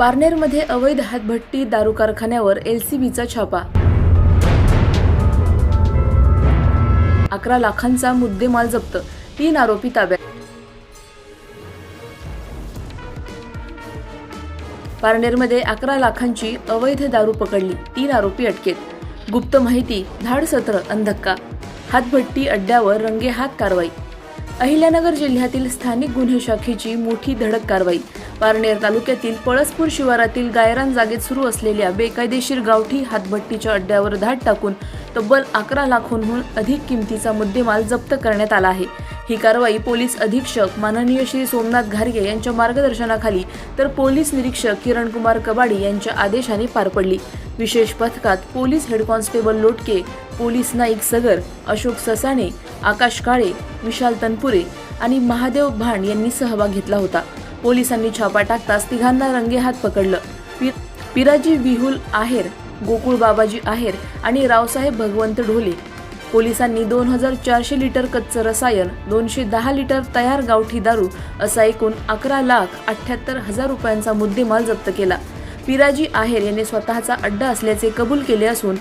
पारनेरमध्ये अवैध हातभट्टी दारू कारखान्यावर एलसीबीचा छापा. अकरा लाखांचा मुद्देमाल जप्त. तीन आरोपी ताब्यात. पारनेरमध्ये अकरा लाखांची अवैध दारू पकडली. तीन आरोपी अटकेत. गुप्त माहिती धाडसत्र अंधक्का. हातभट्टी अड्ड्यावर रंगेहात कारवाई. अहिल्यानगर जिल्ह्यातील स्थानिक गुन्हे शाखेची मोठी धडक कारवाई. पारनेर तालुक्यातील पळसपूर शिवारातील गायरान जागेत सुरू असलेल्या बेकायदेशीर गावठी हातभट्टीच्या अड्ड्यावर धाड टाकून तब्बल अकरा लाखोंहून अधिक किमतीचा मुद्देमाल जप्त करण्यात आला आहे. ही कारवाई पोलीस अधीक्षक माननीय श्री सोमनाथ घारगे यांच्या मार्गदर्शनाखाली तर पोलीस निरीक्षक किरणकुमार कबाडी यांच्या आदेशाने पार पडली. विशेष पथकात police head constable Lotke police Naik Sagar Ashok Sasane Akash Kale Vishal Tanpure आणि महादेव भांड यांनी सहभाग घेतला होता. पोलिसांनी छापा टाकताच तिघांना रंगेहात पकडलं. पि- पिराजी विहुल आहेर गोकुळ बाबाजी आहेर आणि रावसाहेब भगवंत ढोले. पोलिसांनी दोन हजार चारशे लिटर कच्चं रसायन दोनशे दहा लिटर तयार गावठी दारू असा एकूण अकरा लाख अठ्ठ्याहत्तर हजार रुपयांचा मुद्देमाल जप्त केला. पिराजी आहेर यांनी स्वतःचा अड्डा असल्याचे कबूल केले असून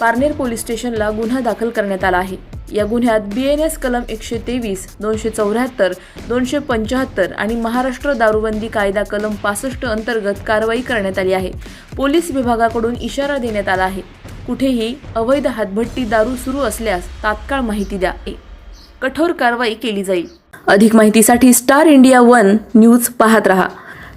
पारनेर पोलीस स्टेशनला गुन्हा दाखल करण्यात आला आहे. या गुन्ह्यात बी एन एस कलम एकशे तेवीस दोनशे चौऱ्याहत्तर दोनशे पंच्याहत्तर आणि महाराष्ट्र दारूबंदी कायदा कलम पासष्ट अंतर्गत कारवाई करण्यात आली आहे. पोलीस विभागाकडून इशारा देण्यात आला आहे. कुठेही अवैध हातभट्टी दारू सुरू असल्यास तात्काळ माहिती द्या. कठोर कारवाई केली जाईल. अधिक माहितीसाठी स्टार इंडिया वन न्यूज पाहत रहा.